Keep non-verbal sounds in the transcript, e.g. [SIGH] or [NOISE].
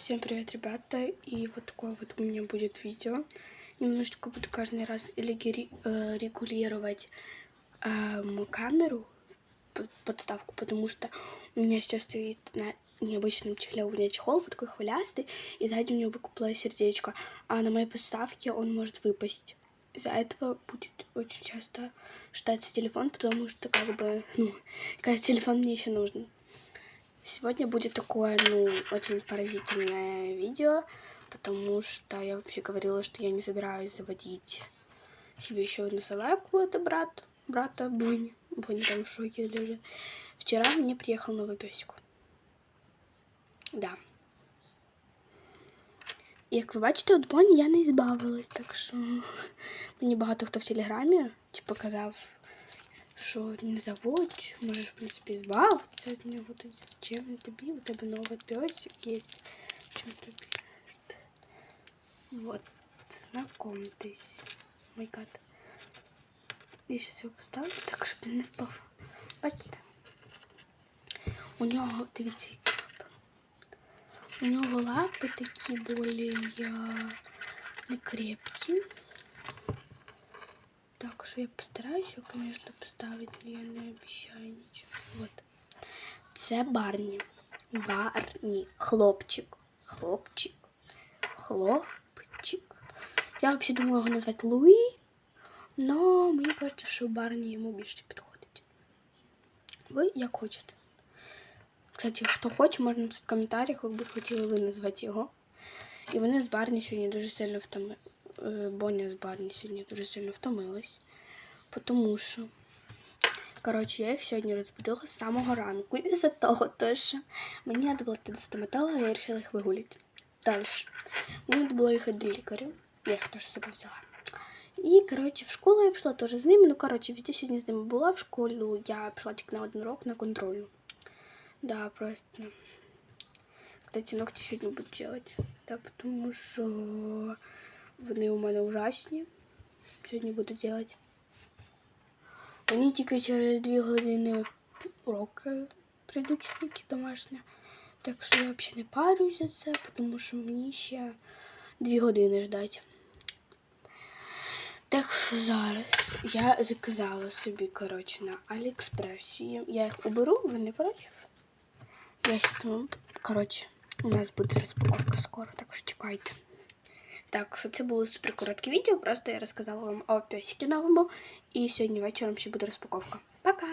Всем привет, ребята! И вот такое вот у меня будет видео. Немножечко буду каждый раз э, регулировать эм, камеру, под- подставку, потому что у меня сейчас стоит на необычном чехле у меня чехол, вот такой хвилястый, и сзади у него выкуплое сердечко, а на моей подставке он может выпасть. Из-за этого будет очень часто считаться телефон, потому что как бы, ну, [LAUGHS] кажется, телефон мне еще нужен. Сегодня будет такое, ну, очень поразительное видео, потому что я вообще говорила, что я не собираюсь заводить себе еще одну собаку, это брат, брата Бони. Бони там в шоке лежит. Вчера мне приехал новый песик. Да. Як ви бачите, від Боні я не збавилась, так що [LAUGHS] мені багато хто в телеграмі типу, казав, що не заводь, можеш, в принципі, збавитися від нього. Тоді зачем тобі? У тебе новий песик є. Чим тобі? Вот, знакомтесь. Мой гад. Я зараз його поставлю так, щоб він не впав. Бачите? У нього, дивіться, які лапи. У нього лапи такі более не крепкі. Так що я постараюсь його, конечно, поставити, але я не обіцяю нічого. Вот. Це Барні. Барні. Хлопчик. Хлопчик. Хлопчик. Я взагалі думала його назвати Луї, но мені кажется, що Барні йому більше підходить. Ви як хочете. Кстати, хто хоче, можна написати в коментарях, як би хотіли ви назвати його. І вони з Барні сьогодні дуже сильно втоми... е, Боня з Барні сьогодні дуже сильно втомилась. Тому що, коротше, я їх сьогодні розбудила з самого ранку. І за того, то, що мені треба було до стоматолога, я вирішила їх вигуляти. Далі. Мені треба було їхати до лікаря. Я їх теж з взяла. І, коротше, в школу я пішла теж з ними. Ну, коротше, везде сьогодні з ними була в школу. Я пішла тільки на один урок на контрольну. Да, просто. Кстати, ногти сьогодні буду делать. Да, потому що вони у мене ужасні. Сьогодні буду делать. Мені тільки через дві години уроки прийдуть які домашні. Так що я взагалі не парюсь за це, тому що мені ще дві години ждать. Так що зараз я заказала собі, коротше, на Аліекспресі. Я їх уберу, ви не проти? Я сейчас вам, коротше, у нас буде розпаковка скоро, так що чекайте. Так, що це було супер коротке відео, просто я розказала вам о песике новому. І сьогодні вечором ще буде розпаковка. Пока!